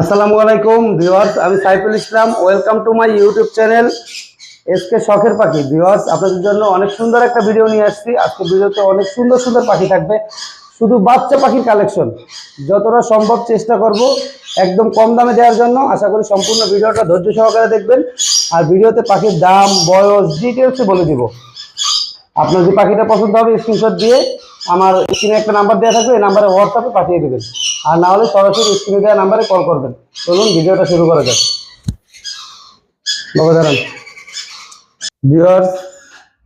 আসসালামু আলাইকুম ভিউয়ার্স, আমি Saiful Islam. Welcome to my YouTube channel SK শখের পাখি ভিউয়ার্স, আপনাদের জন্য অনেক সুন্দর একটা ভিডিও নিয়ে আসছি। আজকে ভিডিওতে অনেক সুন্দর সুন্দর পাখি থাকবে। শুধু বাচ্চা পাখির কালেকশন যতটা সম্ভব চেষ্টা করব একদম কম দামে দেওয়ার জন্য। আশা করি সম্পূর্ণ ভিডিওটা ধৈর্য সহকারে দেখবেন। আর ভিডিওতে পাখির দাম, বয়স ডিটেলসে বলে দিব। আপনার যে পাখিটা পছন্দ হবে স্ক্রিনশট দিয়ে আমার স্ক্রিনে একটা নাম্বার দেওয়া থাকবে, এই নাম্বারে হোয়াটসঅ্যাপে পাঠিয়ে দেবেন। আর না হলে সরাসরি স্ক্রিনে দেওয়া নাম্বারে কল করবেন। চলুন, ভিডিওটা শুরু করা যাক। দাঁড়ান। ভিউয়ার্স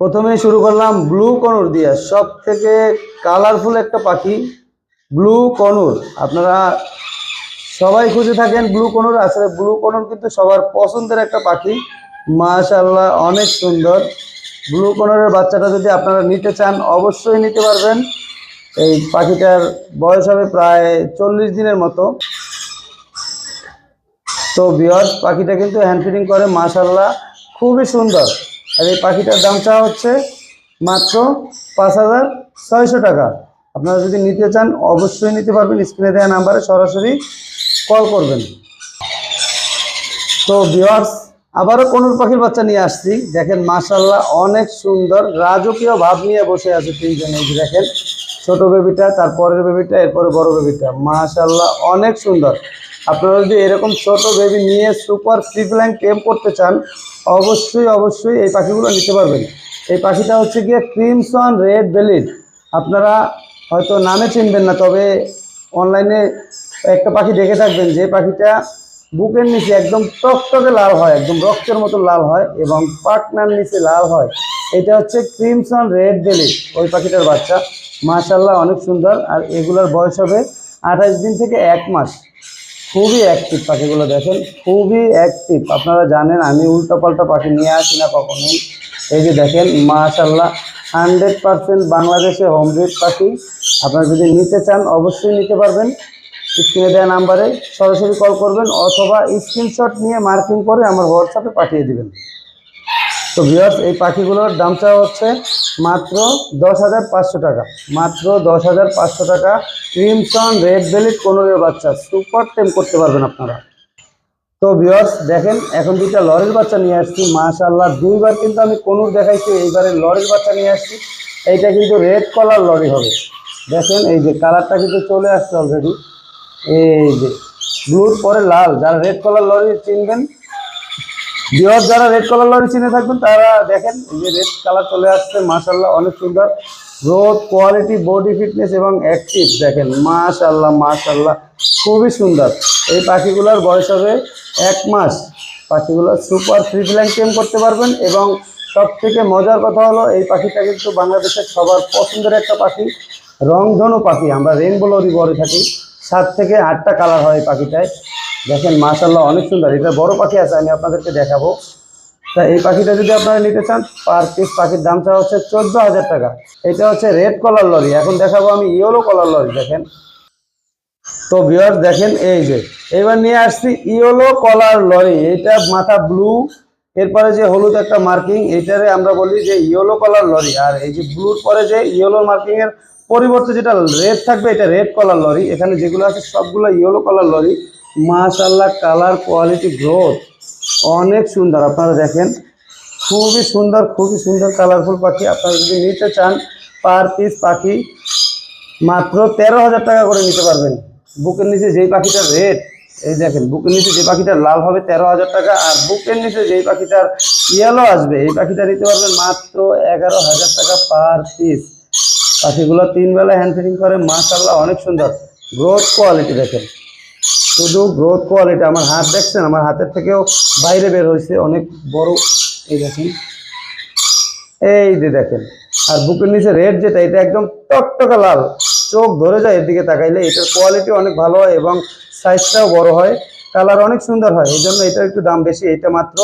প্রথমে শুরু করলাম ব্লু কনুর দিয়ে। সব থেকে কালারফুল একটা পাখি ব্লু কনুর। আপনারা সবাই খুঁজে থাকেন ব্লু কনুর। আসলে ব্লু কনুর কিন্তু সবার পছন্দের একটা পাখি। মাশাল্লাহ অনেক সুন্দর। ব্লু কনুরের বাচ্চাটা যদি আপনারা নিতে চান, অবশ্যই নিতে পারবেন। এই পাখিটার বয়স হবে প্রায় চল্লিশ দিনের মতো। তো বিয়র পাখিটা কিন্তু হ্যান্ড ফিডিং করে মাশাল্লাহ খুবই সুন্দর। আর এই পাখিটার দাম চাওয়া হচ্ছে মাত্র পাঁচ হাজার ছয়শো টাকা। আপনারা যদি নিতে চান, অবশ্যই নিতে পারবেন। স্ক্রিনে দেওয়া নাম্বারে সরাসরি কল করবেন। তো ভিওয়ার্স আবারও কনুর পাখির বাচ্চা নিয়ে আসছি। দেখেন মাশাল্লাহ অনেক সুন্দর, রাজকীয় ভাব নিয়ে বসে আছে তিনজন। এই দেখেন, ছোট বেবিটা তারপরের বেবিটা, এরপরে বড় বেবিটা। মাশাল্লাহ অনেক সুন্দর। আপনারা যদি এরকম ছোট বেবি নিয়ে সুপার সিপলাইন কেম করতে চান, অবশ্যই অবশ্যই এই পাখিগুলো নিতে পারবেন। এই পাখিটা হচ্ছে গিয়ে ক্রিমসন রেড বেলিড। আপনারা হয়তো নামে চিনবেন না, তবে অনলাইনে একটা পাখি দেখে থাকবেন যে পাখিটা বুকের নিচে একদম টকটকে লাল হয়, একদম রক্তের মতো লাল হয় এবং পাকনার নিচে লাল হয়। এটা হচ্ছে ক্রিমসন রেড বেলি, ওই পাখিটার বাচ্চা। মাশাল্লাহ অনেক সুন্দর। আর এগুলোর বয়স হবে আঠাশ দিন থেকে এক মাস। খুবই অ্যাক্টিভ পাখিগুলো দেখেন, খুবই অ্যাক্টিভ আপনারা জানেন, আমি উল্টোপাল্টা পাখি নিয়ে আসি না কখনোই। এই যে দেখেন মাশাল্লাহ হান্ড্রেড পারসেন্ট বাংলাদেশে হোম ব্রিড পাখি। আপনারা যদি নিতে চান, অবশ্যই নিতে পারবেন। স্ক্রিনে দেওয়া নাম্বারে সরাসরি কল করবেন অথবা স্ক্রিনশট নিয়ে মার্কিং করে আমার হোয়াটসঅ্যাপে পাঠিয়ে দিবেন। তো ভিউয়ার্স এই পাখিগুলোর দাম চাওয়া হচ্ছে মাত্র দশ হাজার পাঁচশো টাকা। মাত্র দশ হাজার পাঁচশো টাকা। ক্রিমসন রেড বেলিট কোনোরের বাচ্চা। সুপার টেম করতে পারবেন আপনারা। তো ভিউয়ার্স দেখেন, এখন দুইটা লরির বাচ্চা নিয়ে আসছি। মাশাল্লাহ দুইবার কিন্তু আমি কোনুর দেখাইছি, এইবারে লরির বাচ্চা নিয়ে আসছি। এইটা কিন্তু রেড কলার লরি হবে। দেখেন, এই যে কালারটা কিন্তু চলে আসছে অলরেডি এই যে ব্লুর পরে লাল, যারা রেড কালার লরি চিনবেন বিহার যারা রেড কালার লরি চিনে থাকবেন, তারা দেখেন যে রেড কালার চলে আসছে মাশাল্লাহ অনেক সুন্দর। রোদ কোয়ালিটি বডি ফিটনেস এবং অ্যাক্টিভ দেখেন মাশাল্লাহ মাশাল্লাহ খুবই সুন্দর। এই পাখিগুলোর বয়স হবে এক মাস। পাখিগুলো সুপার ফ্রিফ্লাইং টেম করতে পারবেন এবং সব থেকে মজার কথা হলো, এই পাখিটা কিন্তু বাংলাদেশের সবার পছন্দের একটা পাখি, রংধনু পাখি। আমরা রেনবো লরি বলে থাকি। সাত থেকে আটটা কালার হয় পাখিটায় দেখেন মাশাল্লাহ অনেক সুন্দর। এটা বড় পাখি আছে, আমি আপনাদেরকে দেখাবো। তা এই পাখিটা যদি আপনারা নিতে চান পার পিস পাখির দামটা হচ্ছে চোদ্দ হাজার টাকা। এটা হচ্ছে রেড কলার লরি। এখন দেখাবো আমি ইয়েলো কলার লরি, দেখেন। তো ভিউয়ার্স দেখেন এই যে। এবার নিয়ে আসছি ইয়েলো কলার লরি। এটা মাথা ব্লু এরপরে যে হলুদ একটা মার্কিং এটারে আমরা বলি যে ইয়েলো কলার লরি। আর এই যে ব্লুর পরে যে ইয়েলো মার্কিং এর পরিবর্তে যেটা রেড থাকবে, এটা রেড কলার লরি। এখানে যেগুলো আছে, সবগুলো ইয়েলো কলার লরি। মাশাল্লাহ কালার কোয়ালিটি গ্রোথ অনেক সুন্দর। আপনারা দেখেন, খুবই সুন্দর খুবই সুন্দর কালারফুল পাখি। আপনারা যদি নিতে চান পার পিস পাখি, মাত্র তেরো হাজার টাকা করে নিতে পারবেন। বুকের নিচে যেই পাখিটার রেট এই দেখেন, বুকের নিচে যে পাখিটার লাল হবে তেরো হাজার টাকা, আর বুকের নিচে যেই পাখিটার ইয়েলো আসবে, এই পাখিটা নিতে পারবেন মাত্র এগারো হাজার টাকা পার পিস পাখিগুলো তিন বেলা হ্যান্ড ফিডিং করে মাশাল্লাহ অনেক সুন্দর। গ্রোথ কোয়ালিটি দেখেন। শুধু গ্রোথ কোয়ালিটি আমার হাত দেখছেন? আমার হাতের থেকেও বাইরে বের হয়েছে, অনেক বড়। এই দেখেন। এই যে দেখেন। আর বুকের নিচে রেড যেটা, এটা একদম টকটকা লাল। চোখ ধরে যায় এর দিকে তাকাইলে, এটার কোয়ালিটি অনেক ভালো হয় এবং সাইজটাও বড় হয়। কালার অনেক সুন্দর হয়, এই জন্য এটার একটু দাম বেশি। এটা মাত্র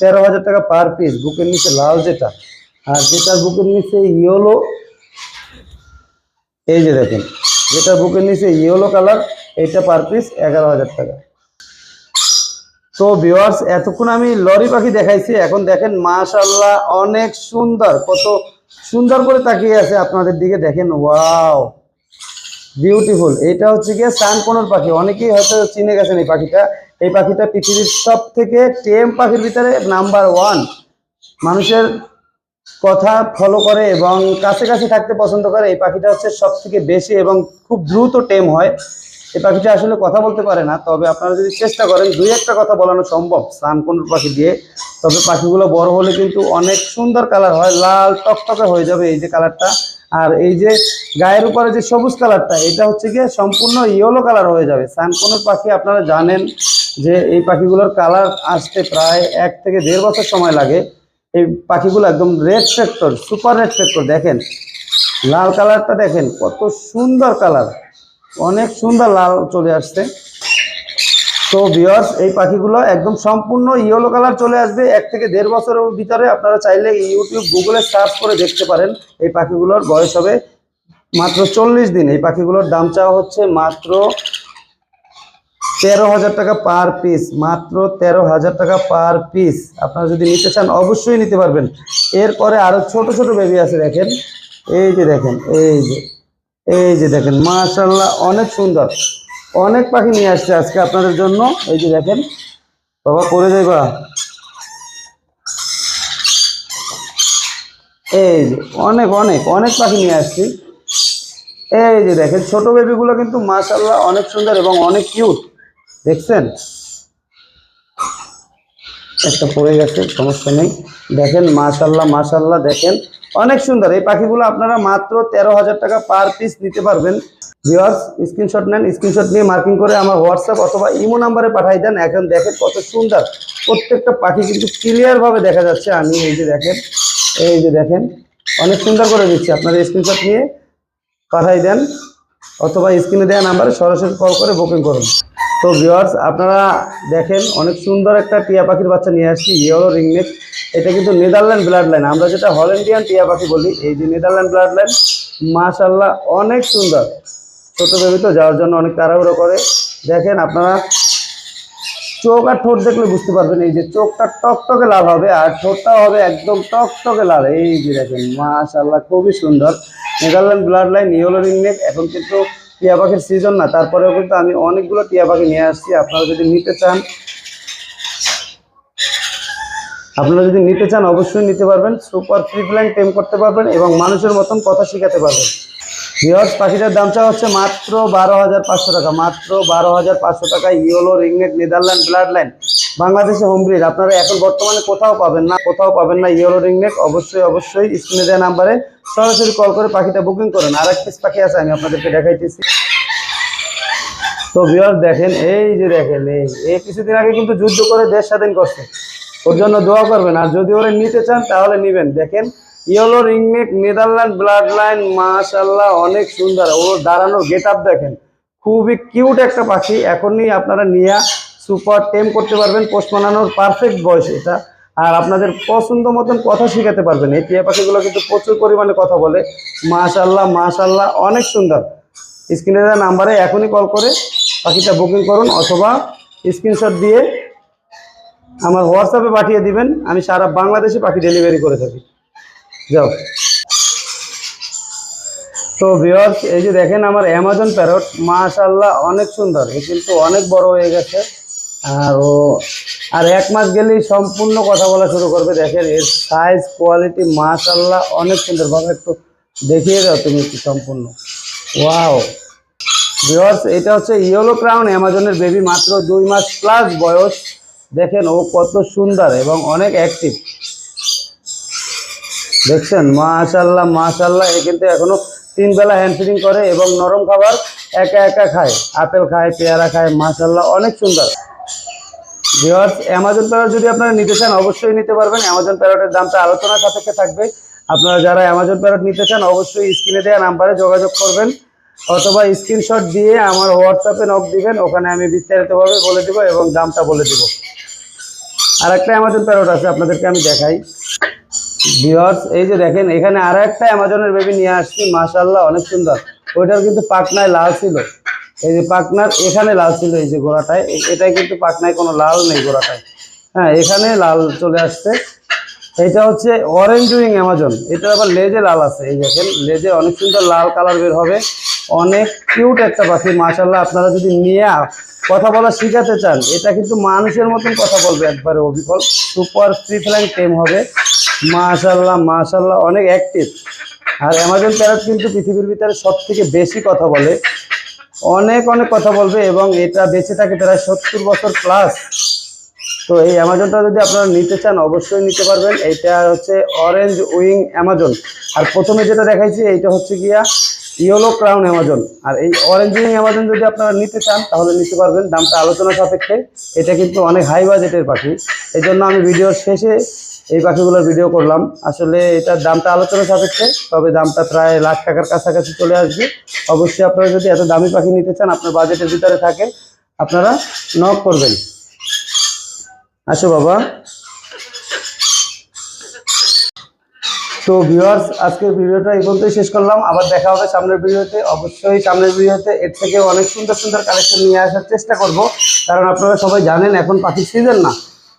তেরো হাজার টাকা পার পিস বুকের নিচে লাল যেটা। আর যেটা বুকের নিচে ইয়েলো এই যে দেখেন, যেটা বুকের নিচে ইয়েলো কালার এটা পার পিস এগারো হাজার টাকা। তো ভিওয়ার্স এতক্ষণ আমি লরি পাখি দেখাইছি, এখন দেখেন মাশাল্লাহ অনেক সুন্দর, কত সুন্দর করে তাকিয়ে আছে আপনাদের দিকে, দেখেন ওয়াও বিউটিফুল এটা হচ্ছে গিয়ে সানকোনর পাখি, অনেকেই হয়তো চিনে গেছেন এই পাখিটা। এই পাখিটা পৃথিবীর সব থেকে টেম পাখির ভিতরে নাম্বার ওয়ান মানুষের কথা ফলো করে এবং কাছে কাছে থাকতে পছন্দ করে, এই পাখিটা হচ্ছে সব থেকে বেশি এবং খুব দ্রুত টেম হয়। এই পাখিটা আসলে কথা বলতে পারে না, তবে আপনারা যদি চেষ্টা করেন দুই একটা কথা বলানো সম্ভব সানকোনর পাখি দিয়ে। তবে পাখিগুলো বড় হলে কিন্তু অনেক সুন্দর কালার হয়, লাল টকটকে হয়ে যাবে এই যে কালারটা আর এই যে গায়ের উপরে যে সবুজ কালারটা এটা হচ্ছে গিয়ে সম্পূর্ণ ইয়েলো কালার হয়ে যাবে। সানকোনোর পাখি আপনারা জানেন যে এই পাখিগুলোর কালার আসতে প্রায় এক থেকে দেড় বছর সময় লাগে। এই পাখিগুলো একদম red factor super red factor দেখেন। লাল কালারটা দেখেন, কত সুন্দর কালার। অনেক সুন্দর লাল চলে আসছে। তো ভিওর্স এই পাখিগুলো একদম সম্পূর্ণ ইয়েলো কালার চলে আসবে। এক থেকে দেড় বছরের ভিতরে আপনারা চাইলে ইউটিউব গুগলে সার্চ করে দেখতে পারেন এই পাখিগুলোর বয়স হবে মাত্র চল্লিশ দিন। এই পাখিগুলোর দাম চাওয়া হচ্ছে মাত্র তেরো হাজার টাকা পার পিস মাত্র তেরো হাজার টাকা পার পিস আপনারা যদি নিতে চান, অবশ্যই নিতে পারবেন। এরপরে আরও ছোট ছোট বেবি আছে, দেখেন। এই যে দেখেন, এই যে এই যে দেখেন মাশাল্লাহ অনেক সুন্দর। অনেক পাখি নিয়ে আসছে আজকে আপনাদের জন্য। এই যে দেখেন, বাবা করে দেবা এই যে, অনেক অনেক অনেক পাখি নিয়ে আসছি। এই যে দেখেন, ছোট বেবিগুলো কিন্তু মাশাল্লাহ অনেক সুন্দর এবং অনেক কিউট দেখছেন? একটা পড়ে গেছে, সমস্যা নেই। দেখেন মাশাল্লাহ মাশাল্লাহ দেখেন। অনেক সুন্দর। এই পাখিগুলো আপনারা মাত্র তেরো হাজার টাকা পার পিস নিতে পারবেন। ভিওয়ার্স স্ক্রিনশট নেন স্ক্রিনশট নিয়ে মার্কিং করে আমার হোয়াটসঅ্যাপ অথবা ইমো নাম্বারে পাঠাই দেন। এখন দেখেন কত সুন্দর। প্রত্যেকটা পাখি কিন্তু ক্লিয়ারভাবে দেখা যাচ্ছে। আমি এই যে দেখেন, এই যে দেখেন, অনেক সুন্দর করে দিচ্ছি। আপনারা স্ক্রিনশট নিয়ে পাঠাই দেন অথবা স্ক্রিনে দেওয়া নাম্বারে সরাসরি কল করে বুকিং করুন। তো ভিওয়ার্স আপনারা দেখেন, অনেক সুন্দর একটা টিয়া পাখির বাচ্চা নিয়ে আসছি ইয়েলো রিংনেক এটা কিন্তু নেদারল্যান্ড ব্লাড লাইন আমরা যেটা হল্যান্ডিয়ান টিয়া পাখি বলি, এই যে নেদারল্যান্ড ব্লাড লাইন মাশাল্লাহ অনেক সুন্দর। ছোট বেবি তো যাওয়ার জন্য অনেক তাড়াহুড়ো করে। দেখেন, আপনারা চোখ আর ঠোঁট দেখলে বুঝতে পারবেন, এই যে চোখটা টকটকে লাল হবে, আর ঠোঁটটাও হবে একদম টকটকে লাল। এই যে দেখেন মাশাল্লাহ খুবই সুন্দর। Netherland blood line yellow ringneck এখন কিন্তু টিয়া পাখির সিজন না, তারপরেও কিন্তু আমি অনেকগুলো টিয়া পাখি নিয়ে আসছি। আপনারা যদি নিতে চান, আপনারা যদি নিতে চান, অবশ্যই নিতে পারবেন। সুপার ফ্রি ফ্লাইং টেম করতে পারবেন এবং মানুষের মতন কথা শেখাতে পারবেন। ভিওর্স পাখিটার দামটা হচ্ছে মাত্র বারো হাজার পাঁচশো টাকা, মাত্র বারো হাজার পাঁচশো টাকা ইয়েলো রিংনেট নেদারল্যান্ড ব্লাড লাইন, বাংলাদেশে হোম আপনারা এখন বর্তমানে কোথাও পাবেন না, কোথাও পাবেন না ইয়েলো রিংনেট, অবশ্যই অবশ্যই স্ক্রিনে দেওয়া নাম্বারে সরাসরি কল করে পাখিটা বুকিং করুন আর এক পিস পাখি আছে, আমি আপনাদেরকে দেখাইতেছি। তো ভিওর দেখেন, এই যে দেখেন, এই এই কিছুদিন আগে কিন্তু যুদ্ধ করে দেশ স্বাধীন করছে। ওর জন্য দোয়া করবেন, আর যদি ওরা নিতে চান, তাহলে নেবেন। দেখেন yellow ringneck Netherland blood line মাশাল্লাহ অনেক সুন্দর। ও দাঁড়ানোর গেট আপ দেখেন। খুবই কিউট একটা পাখি। এখনই আপনারা নিয়ে সুপার টেম করতে পারবেন। পোস্ট বানানোর পারফেক্ট বয়স এটা। আর আপনাদের পছন্দ মতন কথা শেখাতে পারবেন। এই টিয়া পাখিগুলো কিন্তু প্রচুর পরিমাণে কথা বলে। মাশাল্লাহ মাশাল্লাহ অনেক সুন্দর। স্ক্রিনে দেওয়া নাম্বারে এখনই কল করে পাখিটা বুকিং করুন অথবা স্ক্রিনশট দিয়ে আমার হোয়াটসঅ্যাপে পাঠিয়ে দিবেন। আমি সারা বাংলাদেশে পাখি ডেলিভারি করে থাকি। যাও। তো ভিওর্স এই যে দেখেন আমার অ্যামাজন প্যারট মাশাল্লাহ অনেক সুন্দর। এ কিন্তু অনেক বড় হয়ে গেছে। আর ও, আর এক মাস গেলেই সম্পূর্ণ কথা বলা শুরু করবে। দেখেন এর সাইজ কোয়ালিটি মাশাল্লাহ অনেক সুন্দর। বাবা, একটু দেখিয়ে দাও তুমি একটু সম্পূর্ণ। ওয়াও ভিওর্স এটা হচ্ছে ইয়েলো ক্রাউন অ্যামাজনের বেবি মাত্র দুই মাস প্লাস বয়স। দেখেন ও কত সুন্দর এবং অনেক অ্যাক্টিভ দেখছেন? মাশাল্লাহ মাশাল্লাহ এ কিন্তু এখনও তিন বেলা হ্যান্ড ফিডিং করে এবং নরম খাবার একা একা খায়। আপেল খায়, পেয়ারা খায় মাশাল্লাহ অনেক সুন্দর। ভিওয়ার্স অ্যামাজন প্যারট যদি আপনারা নিতে চান, অবশ্যই নিতে পারবেন। অ্যামাজন প্যারটের দামটা আলোচনার সাপেক্ষে থাকবে। আপনারা যারা অ্যামাজন প্যারট নিতে চান, অবশ্যই স্ক্রিনে দেওয়া নাম্বারে যোগাযোগ করবেন। অথবা স্ক্রিনশট দিয়ে আমার হোয়াটসঅ্যাপে নক দিবেন। ওখানে আমি বিস্তারিতভাবে বলে দিব এবং দামটা বলে দিব। আর একটা অ্যামাজন প্যারট আছে, আপনাদেরকে আমি দেখাই। ভিওর্স এই যে দেখেন, এখানে আরও একটা অ্যামাজনের বেবি নিয়ে আসছি মাশাল্লাহ অনেক সুন্দর। ওইটার কিন্তু পাকনায় লাল ছিল। এই যে পাকনার এখানে লাল ছিল, এই যে গোড়াটায়। এটাই কিন্তু পাকনায় কোনো লাল নেই গোড়াটায়। হ্যাঁ এখানে লাল চলে আসছে। এটা হচ্ছে অরেঞ্জ উইং অ্যামাজন এটা আবার লেজে লাল আছে, এই দেখেন। লেজে অনেক সুন্দর লাল কালার বের হবে। অনেক কিউট একটা পাখি মাশাল্লাহ আপনারা যদি নিয়ে কথা বলা শিখাতে চান, এটা কিন্তু মানুষের মতন কথা বলবে একবারে, অবিকল। সুপার ফ্রি ফ্লাইং টেম হবে। মাশাল্লাহ মাশাল্লাহ অনেক অ্যাক্টিভ আর অ্যামাজন প্যারট কিন্তু পৃথিবীর ভিতরে সব থেকে বেশি কথা বলে। অনেক অনেক কথা বলবে এবং এটা বেঁচে থাকে প্রায় সত্তর বছর প্লাস তো এই অ্যামাজনটা যদি আপনারা নিতে চান, অবশ্যই নিতে পারবেন। এইটা হচ্ছে অরেঞ্জ উইং অ্যামাজন আর প্রথমে যেটা দেখাইছি, এইটা হচ্ছে গিয়া ইয়েলো ক্রাউন অ্যামাজন আর এই অরেঞ্জ অ্যামাজন যদি আপনারা নিতে চান, তাহলে নিতে পারবেন। দামটা আলোচনা সাপেক্ষে। এটা কিন্তু অনেক হাই বাজেটের পাখি। এই জন্য আমি ভিডিওর শেষে এই পাখিগুলোর ভিডিও করলাম। আসলে এটার দামটা আলোচনা সাপেক্ষে, তবে দামটা প্রায় লাখ টাকার কাছাকাছি চলে আসবে। অবশ্যই আপনারা যদি এত দামি পাখি নিতে চান, আপনার বাজেটের ভিতরে থাকে, আপনারা নক করবেন। আসো বাবা। তো ভিউয়ার্স আজকের ভিডিওটা এই পর্যন্তই শেষ করলাম। আবার দেখা হবে সামনের ভিডিওতে। অবশ্যই সামনের ভিডিওতে এর থেকে অনেক সুন্দর সুন্দর কালেকশন নিয়ে আসার চেষ্টা করব। কারণ আপনারা সবাই জানেন, এখন পাখির সিজন না।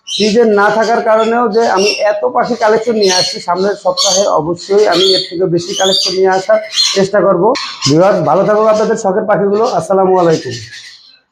সিজন না থাকার কারণেও যে আমি এত পাখি কালেকশন নিয়ে আসছি, সামনের সপ্তাহে অবশ্যই আমি এর থেকে বেশি কালেকশন নিয়ে আসার চেষ্টা করব। ভিউয়ার্স ভালো থাকুক আপনাদের শখের পাখিগুলো। আসসালামু আলাইকুম।